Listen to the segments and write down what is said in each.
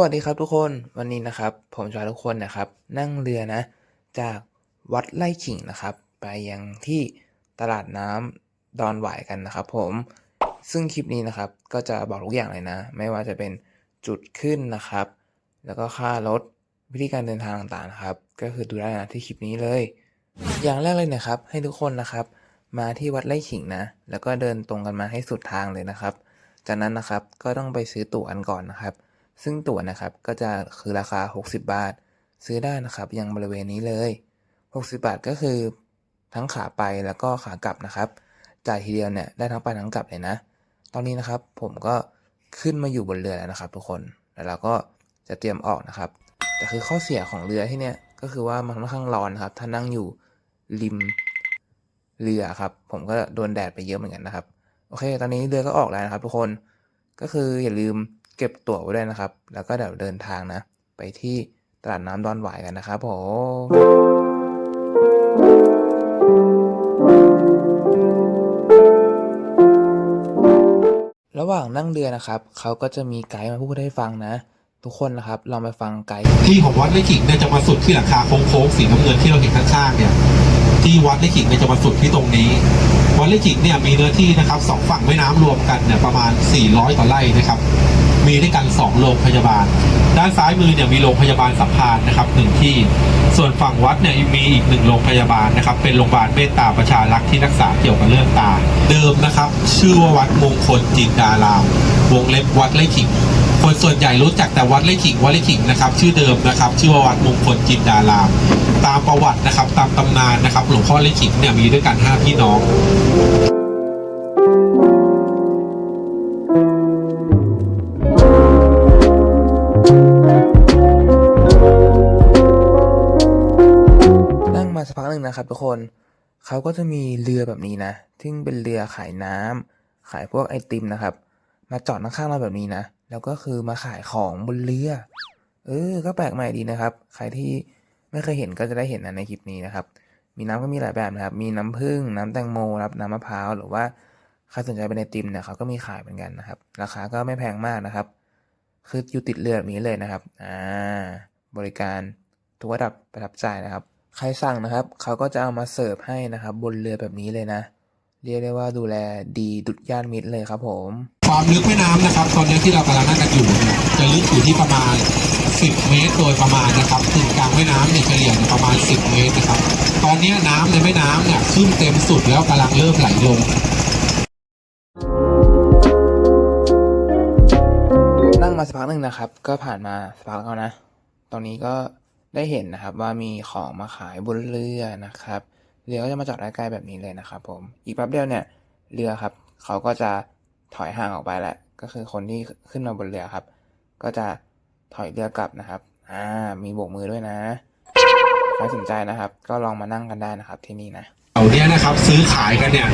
วัสดีครับทุกคนวันนี้นะครับ ผมจะพาทุกคนนะครับ นั่งเรือนะ จากวัดไร่ขิงนะครับ ไปยังที่ตลาดน้ำดอนหวายกันนะครับผมซึ่งคลิปนี้นะครับก็จะบอกทุกอย่างเลยนะ ไม่ว่าจะเป็นจุดขึ้นนะครับ แล้วก็ค่ารถวิธีการเดินทางต่างๆนะครับ ก็คือดูได้นะที่คลิปนี้เลย อย่างแรกเลยนะครับ ให้ทุกคนนะครับ มาที่วัดไร่ขิงนะ แล้วก็เดินตรงกันมาให้สุดทางเลยนะครับ จากนั้นนะครับก็ต้องไปซื้อตั๋วกันก่อนนะครับ ซึ่งตั๋วนะครับก็จะคือราคา 60 บาท ซื้อได้นะครับยังบริเวณนี้เลย 60 บาทก็คือทั้งขาไปแล้วก็ขากลับนะครับ จ่ายทีเดียวเนี่ยได้ทั้งไปทั้งกลับเลยนะ ตอนนี้นะครับผมก็ขึ้นมาอยู่บนเรือแล้วนะครับ ทุกคนแล้วเราก็จะเตรียมออกนะครับ แต่คือข้อเสียของเรือที่เนี่ยก็คือว่ามันค่อนข้างร้อนนะครับ ถ้านั่งอยู่ริมเรือครับ ผมก็โดนแดดไปเยอะเหมือนกันนะครับ โอเค ตอนนี้เรือก็ออกแล้วนะครับ ทุกคนก็คืออย่าลืม เก็บตั๋วไว้ด้วยนะครับ แล้วก็เดี๋ยวเดินทางนะ ไปที่ตลาดน้ำดอนหวายกันนะครับผมระหว่างนั่งเรือนะครับ เขาก็จะมีไกด์มาพูดให้ฟังนะ ทุกคนนะครับลองไปฟังไกด์ที่ของวัดไร่ขิงเนี่ยจะมาสุดที่หลังคาโค้งๆสีน้ำเงินที่เราเห็นข้างๆเนี่ย ที่วัดไร่ขิงเนี่ยจะมาสุดที่ตรงนี้ วัดไร่ขิงเนี่ยมีเนื้อที่นะครับสองฝั่งแม่น้ำรวมกันเนี่ยประมาณ 400กว่าไร่นะครับ มีด้วยกัน 2 โรงพยาบาล ด้านซ้ายมือเนี่ยมีโรงพยาบาลสัมพันนะครับหนึ่งที่ ส่วนฝั่งวัดเนี่ยมีอีกหนึ่งโรงพยาบาลนะครับ เป็นโรงพยาบาลเมตตาประชารักษ์ที่รักษาเกี่ยวกับเรื่องตา เดิมนะครับ ชื่อว่าวัดมงคลจินดาราม วงเล็บวัดไร่ขิงคนส่วนใหญ่รู้จักแต่วัดไร่ขิงวัดไร่ขิงนะครับ ชื่อเดิมนะครับ ชื่อว่าวัดมงคลจินดาราม ตามประวัตินะครับ ตามตำนานนะครับ หลวงพ่อไร่ขิงเนี่ยมีด้วยกันห้าพี่น้อง นะครับทุกคนเขาก็จะมีเรือแบบนี้นะซึ่งเป็นเรือขายน้ำขายพวกไอติมนะครับ มาจอดข้างๆเราแบบนี้นะ แล้วก็คือมาขายของบนเรือ เออ ก็แปลกใหม่ดีนะครับ ใครที่ไม่เคยเห็นก็จะได้เห็นนะในคลิปนี้นะครับ มีน้ำก็มีหลายแบบนะครับ มีน้ำผึ้งน้ำแตงโมครับน้ำมะพร้าวหรือว่าใครสนใจเป็นไอติมเนี่ยเขาก็มีขายเหมือนกันนะครับ ราคาก็ไม่แพงมากนะครับ คืออยู่ติดเรือแบบนี้เลยนะครับ อ่า บริการทุกระดับประทับใจนะครับ ใครสั่งนะครับเขาก็จะเอามาเสิร์ฟให้นะครับ บนเรือแบบนี้เลยนะ เรียกได้ว่าดูแลดีดุดย่านมิตรเลยครับผม ความลึกแม่น้ำนะครับ ตอนนี้ที่เรากำลังนั่งกันอยู่เนี่ยจะลึกอยู่ที่ประมาณ 10 เมตรโดยประมาณนะครับถึงกลางแม่น้ำเนี่ยเฉลี่ยประมาณ 10 เมตรนะครับ ตอนนี้น้ำในแม่น้ำเนี่ยขึ้นเต็มสุดแล้วกำลังเริ่มไหลลงนั่งมาสักพักหนึ่งนะครับ ก็ผ่านมาสักพักแล้วนะ ตอนนี้ก็ ได้เห็นนะครับว่ามีของมาขายบนเรือนะครับ เรือก็จะมาจอดใกล้ๆแบบนี้เลยนะครับผม อีกแป๊บเดียวเนี่ยเรือครับ เขาก็จะถอยห่างออกไปแหละ ก็คือคนที่ขึ้นมาบนเรือครับ ก็จะถอยเรือกลับนะครับ อ่า มีโบกมือด้วยนะ ใครสนใจนะครับ ก็ลองมานั่งกันได้นะครับที่นี่นะเดี๋ยวเนี้ยนะครับซื้อขายกันเนี่ย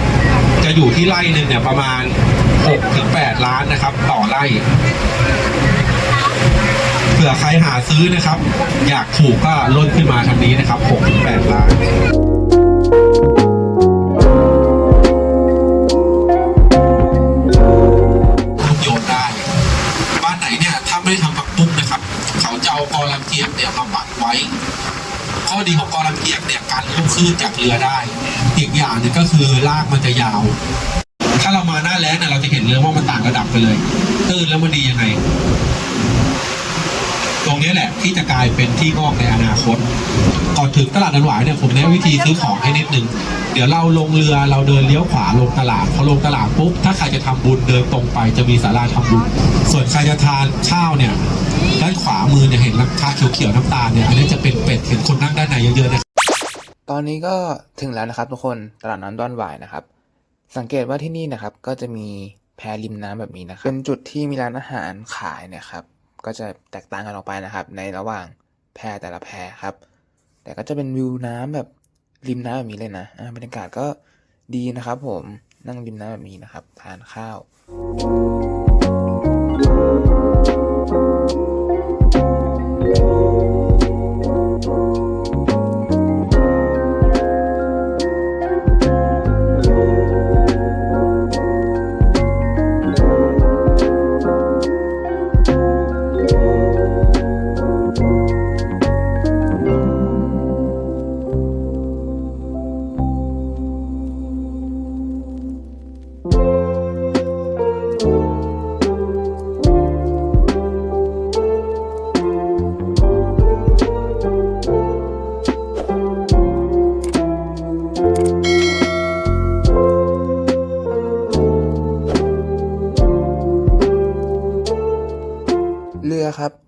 จะอยู่ที่ไร่หนึ่งเนี่ยประมาณ6ถึง8ล้านนะครับ ต่อไร่ ผื่อใครหาซื้อนะครับ อยากถูกก็ลดขึ้นมาทางนี้นะครับ6-8ล้านโยนได้ บ้านไหนเนี่ยถ้าไม่ได้ทำผักบุ้งนะครับ เขาจะเอากอลังเกียบเนี่ยมาปักไว้ ข้อดีของกอลัมเปียกเนี่ยการลูกคลื่นจากเรือได้ อีกอย่างหนึงก็คือรากมันจะยาว ถ้าเรามาหน้าแล้งเนี่ยเราจะเห็นเรือว่ามันต่างระดับไปเลยตื้นแล้วมันดียังไง นี้แหละที่จะกลายเป็นที่งอกในอนาคต ก่อนถึงตลาดนันหวายเนี่ยผมแนะวิธีซื้อของให้นิดนึง เดี๋ยวเราลงเรือเราเดินเลี้ยวขวาลงตลาดพอลงตลาดปุ๊บถ้าใครจะทำบุญเดินตรงไปจะมีศาลาทำบุญ ส่วนใครจะทานข้าวเนี่ยด้านขวามือเนี่ยเห็นราคาเขียวๆน้ำตาลเนี่ยอันนี้จะเป็นเป็ดเห็นคนนั่งด้านในเยอะๆนะตอนนี้ก็ถึงแล้วนะครับทุกคนตลาดน้ำด้อนหวายนะครับ สังเกตว่าที่นี่นะครับก็จะมีแพริมน้ำแบบนี้นะครับเป็นจุดที่มีร้านอาหารขายนะครับ ก็จะแตกต่างกันออกไปนะครับ ในระหว่างแพแต่ละแพครับ แต่ก็จะเป็นวิวน้ำแบบริมน้ำแบบนี้เลยนะบรรยากาศก็ดีนะครับ ผมนั่งริมน้ำแบบนี้นะครับ ทานข้าว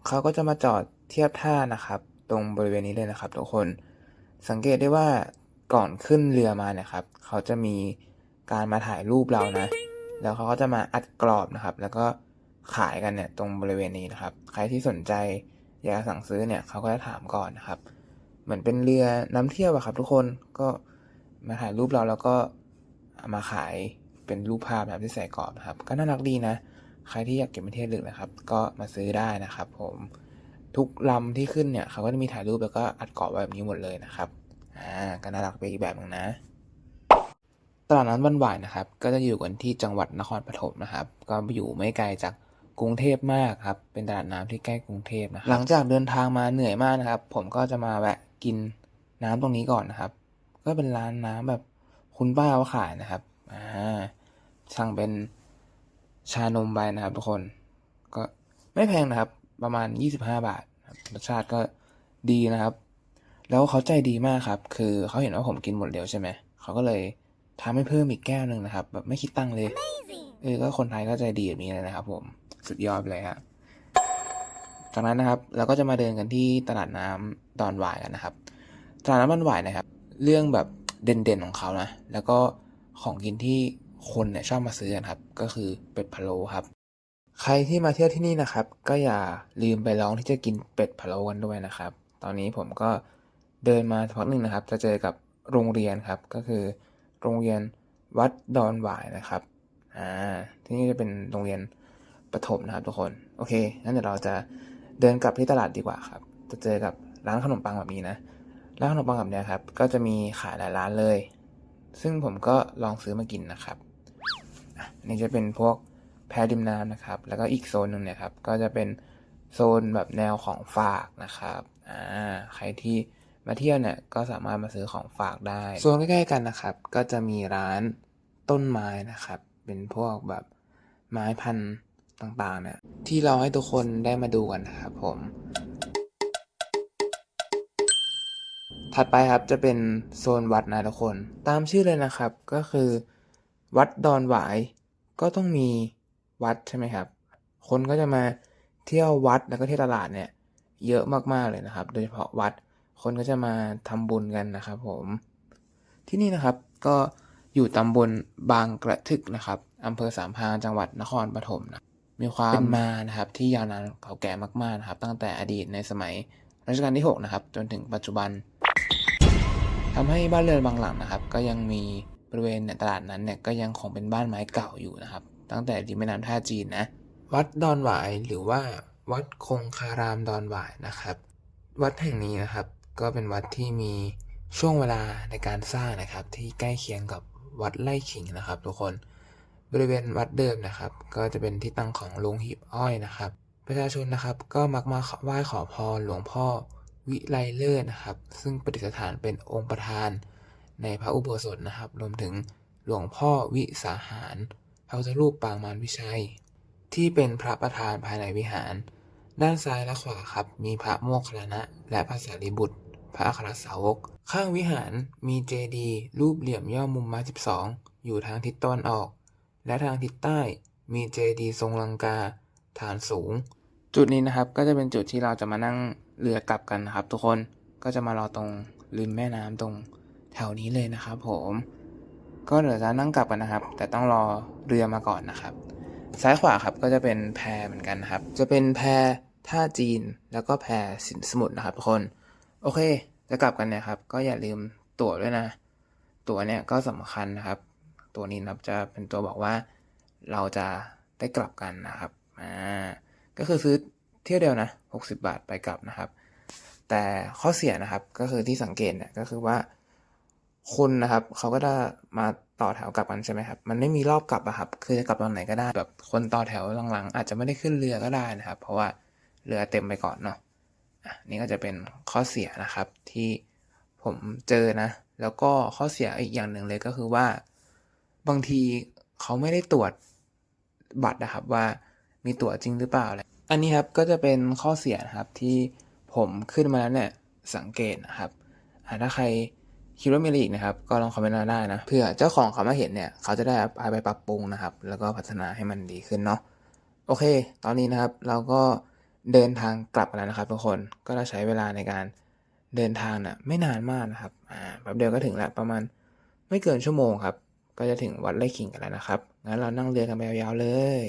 เขาก็จะมาจอดเทียบท่านะครับ ตรงบริเวณนี้เลยนะครับ ทุกคนสังเกตได้ว่าก่อนขึ้นเรือมาเนี่ยครับ เขาจะมีการมาถ่ายรูปเรานะ แล้วเขาก็จะมาอัดกรอบนะครับ แล้วก็ขายกันเนี่ยตรงบริเวณนี้นะครับ ใครที่สนใจอยากสั่งซื้อเนี่ยเขาก็จะถามก่อนนะครับ เหมือนเป็นเรือน้ำเที่ยวอะครับ ทุกคนก็มาถ่ายรูปเราแล้วก็มาขายเป็นรูปภาพแบบที่ใส่กรอบนะครับ ก็น่ารักดีนะ ใครที่อยากเก็บเป็นที่ระลึกนะครับ ก็มาซื้อได้นะครับ ผมทุกลำที่ขึ้นเนี่ยเขาก็จะมีถ่ายรูปแล้วก็อัดกรอบไว้แบบนี้หมดเลยนะครับอ่าก็น่ารักไปอีกแบบหนึงนะ ตลาดน้ำวันหวายนะครับ ก็จะอยู่กันที่จังหวัดนครปฐมนะครับ ก็อยู่ไม่ไกลจากกรุงเทพมากครับ เป็นตลาดน้ำที่ใกล้กรุงเทพนะหลังจากเดินทางมาเหนื่อยมากนะครับ ผมก็จะมาแวะกินน้ำตรงนี้ก่อนนะครับ ก็เป็นร้านน้ำแบบคุณป้าเขาขายนะครับอ่าสั่งเป็น ชานมไปนะครับทุกคน ก็ไม่แพงนะครับ ประมาณ 25 บาทครับรสชาติก็ดีนะครับ แล้วเขาใจดีมากครับ คือเขาเห็นว่าผมกินหมดเดียวใช่ไหมเขาก็เลยทำให้เพิ่มอีกแก้วหนึ่งนะครับ แบบไม่คิดตังค์เลยเออก็คนไทยก็ใจดีแบบนี้เลยนะครับ ผมสุดยอดไปเลยฮะจากนั้นนะครับเราก็จะมาเดินกันที่ตลาดน้ำดอนหวายกันนะครับตลาดน้ำดอนหวายนะครับ เรื่องแบบเด่นๆของเขานะแล้วก็ของกินที่ คนเนี่ยชอบมาซื้อกันครับ ก็คือเป็ดพะโล้ครับ ใครที่มาเที่ยวที่นี่นะครับ ก็อย่าลืมไปลองที่จะกินเป็ดพะโล้กันด้วยนะครับ ตอนนี้ผมก็เดินมาสักพักหนึ่งนะครับ จะเจอกับโรงเรียนครับ ก็คือโรงเรียนวัดดอนหวายนะครับอ่าที่นี่จะเป็นโรงเรียนประถมนะครับทุกคนโอเคงั้นเดี๋ยวเราจะเดินกลับที่ตลาดดีกว่าครับ จะเจอกับร้านขนมปังแบบนี้นะร้านขนมปังแบบนี้ครับ ก็จะมีขายหลายร้านเลย ซึ่งผมก็ลองซื้อมากินนะครับ นนี่จะเป็นพวกแพรดิมน้ำนะครับ แล้วก็อีกโซนหนึ่งเนี่ยครับ ก็จะเป็นโซนแบบแนวของฝากนะครับ อ่า ใครที่มาเที่ยวเนี่ยก็สามารถมาซื้อของฝากได้ โซนใกล้ๆกันนะครับ ก็จะมีร้านต้นไม้นะครับ เป็นพวกแบบไม้พันธุ์ต่างๆเนี่ย ที่เราให้ทุกคนได้มาดูกันนะครับผม ถัดไปครับจะเป็นโซนวัดนะทุกคน ตามชื่อเลยนะครับ ก็คือ วัดดอนหวาย ก็ต้องมีวัดใช่ไหมครับ คนก็จะมาเที่ยววัดแล้วก็เที่ยวตลาดเนี่ยเยอะมากๆเลยนะครับ โดยเฉพาะวัดคนก็จะมาทำบุญกันนะครับผมที่นี่นะครับก็อยู่ตำบลบางกระทึกนะครับอำเภอสามพานจังหวัดนครปฐมนะมีความเป็นมานะครับที่ยาวนานเก่าแก่มากๆนะครับ ตั้งแต่อดีตในสมัยรัชกาลที่ 6 นะครับ จนถึงปัจจุบันทำให้บ้านเรือนบางหลังนะครับ ก็ยังมี บริเวณเนี่ยตลาดนั้นเนี่ยก็ยังคงเป็นบ้านไม้เก่าอยู่นะครับ ตั้งแต่ริมแม่น้ำท่าจีนนะวัดดอนหวายหรือว่าวัดคงคารามดอนหวายนะครับ วัดแห่งนี้นะครับ ก็เป็นวัดที่มีช่วงเวลาในการสร้างนะครับ ที่ใกล้เคียงกับวัดไร่ขิงนะครับ ทุกคนบริเวณวัดเดิมนะครับ ก็จะเป็นที่ตั้งของโรงหีบอ้อยนะครับ ประชาชนนะครับก็มักมาไหว้ขอพรหลวงพ่อวิไลเลิศนะครับ ซึ่งประดิษฐานเป็นองค์ประธาน ในพระอุโบสถนะครับ รวมถึงหลวงพ่อวิสาหารพระพุทธรูปปางมารวิชัย ที่เป็นพระประธานภายในวิหาร ด้านซ้ายและขวาครับ มีพระโมคคัลลนะ และพระสารีบุตร พระอัครสาวก ข้างวิหารมีเจดีย์รูปเหลี่ยมย่อมุมไม้12 อยู่ทางทิศตะวันออก และทางทิศใต้มีเจดีย์ทรงลังกา ฐานสูง จุดนี้นะครับก็จะเป็นจุดที่เราจะมานั่งเรือกลับกันนะครับ ทุกคนก็จะมารอตรงริมแม่น้ำตรง แถวนี้เลยนะครับผม ก็เดี๋ยวจะนั่งกลับกันนะครับ แต่ต้องรอเรือมาก่อนนะครับ ซ้ายขวาครับก็จะเป็นแพเหมือนกันนะครับ จะเป็นแพท่าจีนแล้วก็แพสินสมุทรนะครับทุกคน โอเค จะกลับกันเนี่ยครับ ก็อย่าลืมตั๋วด้วยนะ ตั๋วเนี่ยก็สำคัญนะครับ ตัวนี้นะครับจะเป็นตัวบอกว่าเราจะได้กลับกันนะครับอ่าก็คือซื้อเที่ยวเดียวนะ 60 บาทไปกลับนะครับ แต่ข้อเสียนะครับก็คือที่สังเกตเนี่ยก็คือว่า คนนะครับเขาก็จะมาต่อแถวกลับกันใช่ไหมครับ มันไม่มีรอบกลับอะครับ คือจะกลับตอนไหนก็ได้แบบคนต่อแถวหลังๆ อาจจะไม่ได้ขึ้นเรือก็ได้นะครับ เพราะว่าเรือเต็มไปก่อนเนาะอะนี่ก็จะเป็นข้อเสียนะครับที่ผมเจอนะ แล้วก็ข้อเสียอีกอย่างหนึ่งเลยก็คือว่า บางทีเขาไม่ได้ตรวจบัตรนะครับว่ามีตั๋วจริงหรือเปล่าอะไรอันนี้ครับก็จะเป็นข้อเสียนะครับที่ผมขึ้นมาแล้วเนี่ยสังเกตนะครับถ้าใคร คิดว่ามีอะไรอีกนะครับ ก็ลองคอมเมนต์มาได้นะเผื่อเจ้าของเขามาเห็นเนี่ย เขาจะได้เอาไปปรับปรุงนะครับ แล้วก็พัฒนาให้มันดีขึ้นเนาะ โอเค ตอนนี้นะครับ เราก็เดินทางกลับกันแล้วนะครับทุกคน ก็จะใช้เวลาในการเดินทางน่ะไม่นานมากนะครับ อ่า แป๊บเดียวก็ถึงล้วประมาณไม่เกินชั่วโมงครับ ก็จะถึงวัดไร่ขิงกันแล้วนะครับ งั้นเรานั่งเรือกันไปยาวๆเลย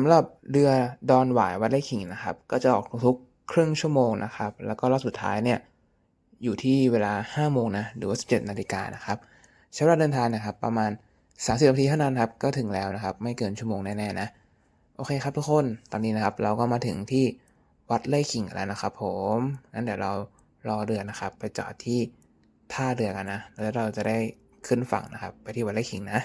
ำหรับเรือดอนหวายวัดไร่ขิงนะครับ ก็จะออกทุกๆครึ่งชั่วโมงนะครับ แล้วก็รอบสุดท้ายเนี่ยอยู่ที่เวลา 5 โมงนะหรือว่า 17 นาฬิกานะครับใช้เวลาเดินทางนะครับ ประมาณ 30 นาทีเท่านั้นครับ ก็ถึงแล้วนะครับ ไม่เกินชั่วโมงแน่ๆนะ โอเคครับทุกคนตอนนี้นะครับ เราก็มาถึงที่วัดไร่ขิงแล้วนะครับ ผมงั้นเดี๋ยวเรารอเรือนะครับ ไปจอดที่ท่าเรือกันนะ แล้วเราจะได้ขึ้นฝั่งนะครับ ไปที่วัดไร่ขิงนะ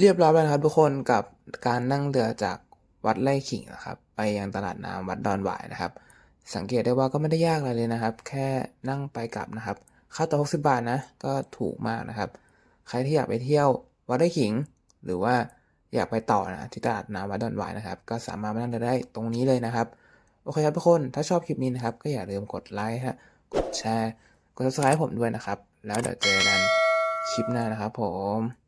เรียบร้อยแล้วนะครับทุกคนกับการนั่งเรือจากวัดไร่ขิงนะครับ ไปยังตลาดน้ำวัดดอนหวายนะครับ สังเกตได้ว่าก็ไม่ได้ยากอะไรเลยนะครับ แค่นั่งไปกลับนะครับค่าตัว60 บาทนะก็ถูกมากนะครับ ใครที่อยากไปเที่ยววัดไร่ขิง หรือว่าอยากไปต่อนะที่ตลาดน้ำวัดดอนหวายนะครับ ก็สามารถมานั่งเรือได้ตรงนี้เลยนะครับโอเคครับทุกคนถ้าชอบคลิปนี้นะครับ ก็อย่าลืมกดไลค์ฮะกดแชร์กด subscribe ผมด้วยนะครับ แล้วเดี๋ยวเจอกันคลิปหน้านะครับผม